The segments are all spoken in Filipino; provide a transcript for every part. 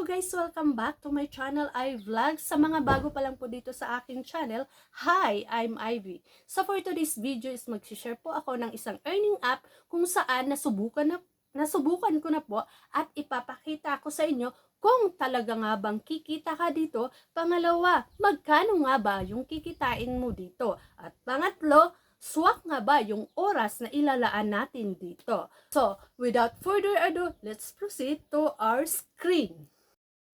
Guys! Welcome back to my channel, iVlog. Sa mga bago pa lang po dito sa aking channel, Hi! I'm Ivy. So for today's video is mag-share po ako ng isang earning app kung saan nasubukan na nasubukan ko na po at ipapakita ko sa inyo kung talaga nga bang kikita ka dito. Pangalawa, magkano nga ba yung kikitain mo dito? At pangatlo, swak nga ba yung oras na ilalaan natin dito? So, without further ado, let's proceed to our screen.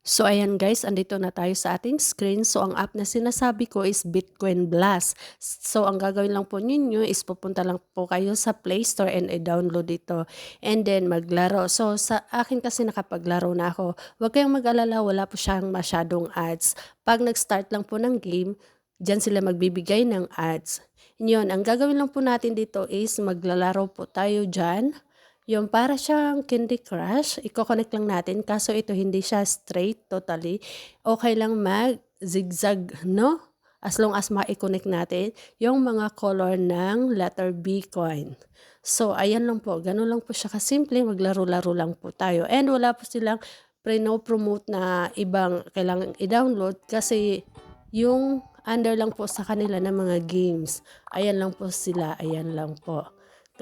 So ayan guys, andito na tayo sa ating screen. So ang app na sinasabi ko is Bitcoin Blast. So ang gagawin lang po ninyo is pupunta lang po kayo sa Play Store and i-download ito. And then maglaro. So sa akin kasi nakapaglaro na ako. Huwag kayong mag-alala, wala po siyang masyadong ads. Pag nag-start lang po ng game, dyan sila magbibigay ng ads. Yun, ang gagawin lang po natin dito is maglalaro po tayo dyan. Yung para siyang Candy Crush, i-connect lang natin. Kaso ito hindi siya straight totally. Okay lang mag zigzag, no? As long as ma-connect natin yung mga color ng letter B coin. So, ayan lang po. Ganun lang po siya kasimple. Maglaro-laro lang po tayo. And wala po silang pre-no-promote na ibang kailangan i-download kasi yung under lang po sa kanila ng mga games. Ayan lang po sila. Ayan lang po.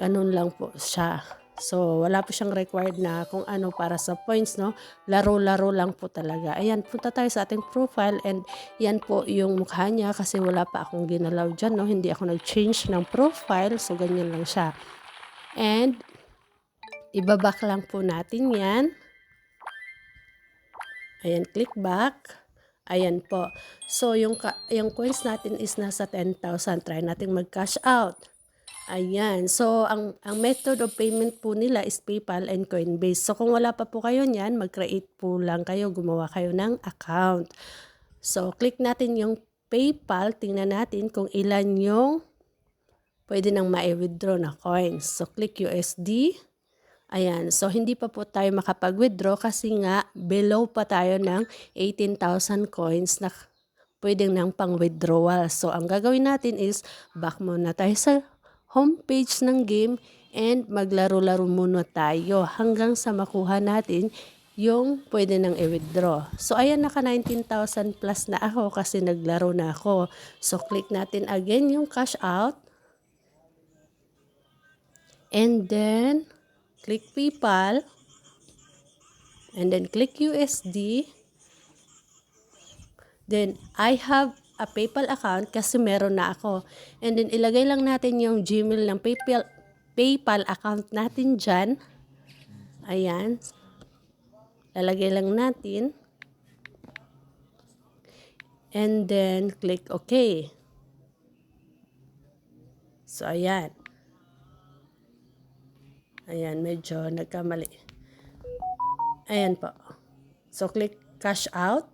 Ganun lang po siya. So, wala po siyang required na kung ano para sa points, no? Laro-laro lang po talaga. Ayan, punta tayo sa ating profile and yan po yung mukha niya kasi wala pa akong ginalaw dyan, no? Hindi ako nag-change ng profile, so ganyan lang siya. And, ibaback lang po natin yan. Ayan, click back. Ayan po. So, yung, yung coins natin is nasa 10,000. Try natin mag-cash out. Ayan. So, ang, ang method of payment po nila is PayPal and Coinbase. So, kung wala pa po kayo niyan, mag-create po lang kayo, gumawa kayo ng account. So, click natin yung PayPal. Tingnan natin kung ilan yung pwede nang ma-withdraw na coins. So, click USD. Ayan. So, hindi pa po tayo makapag-withdraw kasi nga below pa tayo ng 18,000 coins na pwedeng nang pang-withdrawal. So, ang gagawin natin is back muna tayo sa homepage ng game and maglaro-laro muna tayo hanggang sa makuha natin yung pwede nang i-withdraw. So, ayan, naka 19,000 plus na ako kasi naglaro na ako. So, click natin again yung cash out. And then, click PayPal. And then, click USD. Then, I have a PayPal account kasi meron na ako. And then, ilagay lang natin yung Gmail ng PayPal, PayPal account natin dyan. Ayan. Lalagay lang natin. And then, click OK. So, ayan. Ayan, medyo nagkamali. Ayan po. So, click cash out.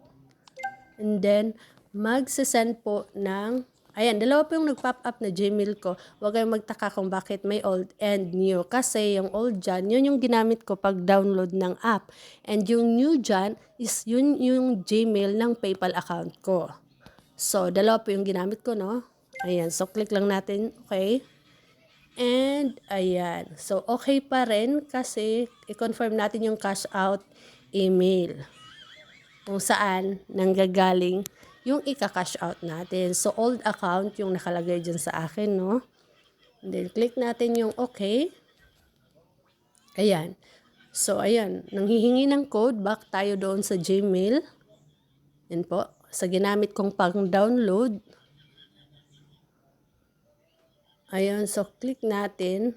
And then, magsasend po ng, ayan, dalawa po yung nag-pop up na Gmail ko. Huwag kayong magtaka kung bakit may old and new. Kasi yung old dyan, yun yung ginamit ko pag download ng app. And yung new dyan is yun yung Gmail ng PayPal account ko. So, dalawa po yung ginamit ko, no? Ayan, so click lang natin, okay? And, ayan. So, okay pa rin kasi i-confirm natin yung cash out email. Kung saan nanggagaling yung ika-cash out natin. So, old account yung nakalagay dyan sa akin, no? And then, click natin yung okay. Ayan. So, ayan. Nanghihingi ng code, back tayo doon sa Gmail. Yan po. Sa ginamit kong pang-download. Ayan. So, click natin.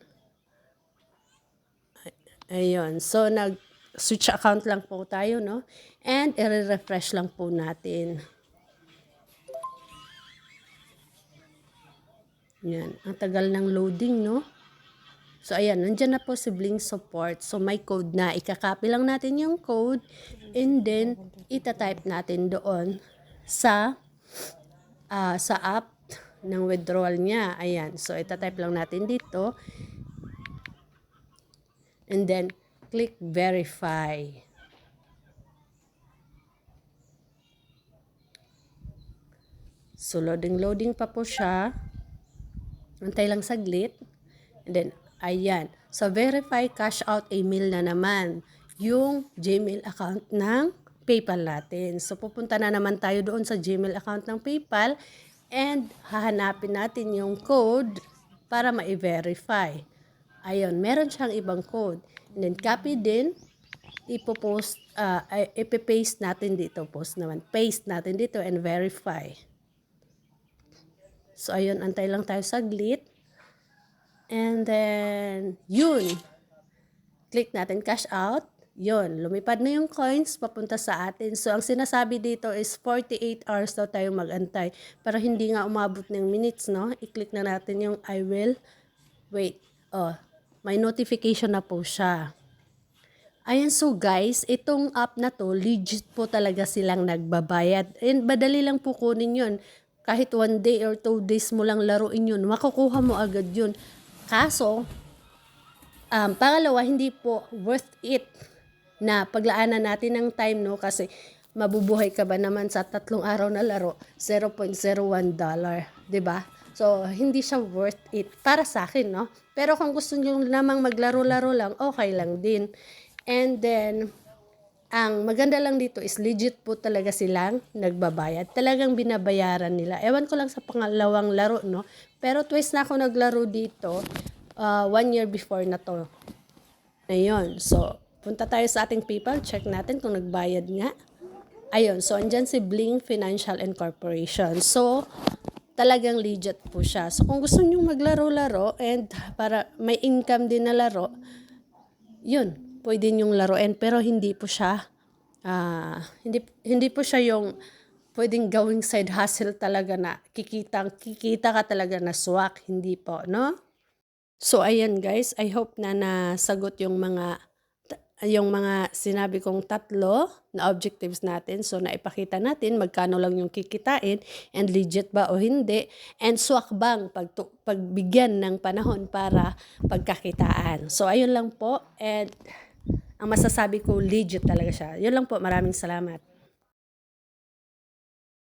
Ayun. So, nag-switch account lang po tayo, no? And, i-refresh lang po natin. Yan. Ang tagal ng loading, no? So, ayan. Nandyan na po si Blink Support. So, may code na. Ikakopy lang natin yung code. And then, itatype natin doon sa ah, sa app ng withdrawal niya. Ayan. So, itatype lang natin dito. And then, click verify. So, loading-loading pa po siya. Antay lang saglit. And then, ayan. So, verify cash out email na naman. Yung Gmail account ng PayPal natin. So, pupunta na naman tayo doon sa Gmail account ng PayPal and hahanapin natin yung code para ma-verify. Ayun, meron siyang ibang code. And then, copy din, ipopost, uh, ipipaste natin dito. Post naman. Paste natin dito and verify. So, ayun, antay lang tayo saglit. And then, yun. Click natin cash out. Yun, lumipad na yung coins papunta sa atin. So, ang sinasabi dito is 48 hours daw tayo magantay. Para hindi nga umabot ng minutes, no? I-click na natin yung I will. Wait. Oh, may notification na po siya. Ayan, so guys, itong app na to, legit po talaga silang nagbabayad. And madali lang po kunin yun. Kahit one day or two days mo lang laruin yun, makukuha mo agad yun. Kaso, um, pangalawa, hindi po worth it na paglaanan natin ng time, no? Kasi mabubuhay ka ba naman sa tatlong araw na laro, 0.01 dollar, ba? So, hindi siya worth it para sa akin, no? Pero kung gusto niyo namang maglaro-laro lang, okay lang din. And then, ang maganda lang dito is legit po talaga silang nagbabayad. Talagang binabayaran nila. Ewan ko lang sa pangalawang laro, no? Pero twice na ako naglaro dito, uh, one year before na to. Ayun, so, punta tayo sa ating PayPal, check natin kung nagbayad nga. Ayun, so, andyan si Bling Financial and Corporation. So, talagang legit po siya. So, kung gusto nyo maglaro-laro and para may income din na laro, yun, pwede nyong laruin. Pero hindi po siya, ah, hindi, hindi po siya yung pwedeng gawing side hustle talaga na kikita, kikita ka talaga na swak. Hindi po, no? So, ayan guys, I hope na nasagot yung mga yung mga sinabi kong tatlo na objectives natin. So, naipakita natin magkano lang yung kikitain and legit ba o hindi. And swak bang pag, pagbigyan ng panahon para pagkakitaan. So, ayun lang po. And ang masasabi ko, legit talaga siya. Yun lang po. Maraming salamat.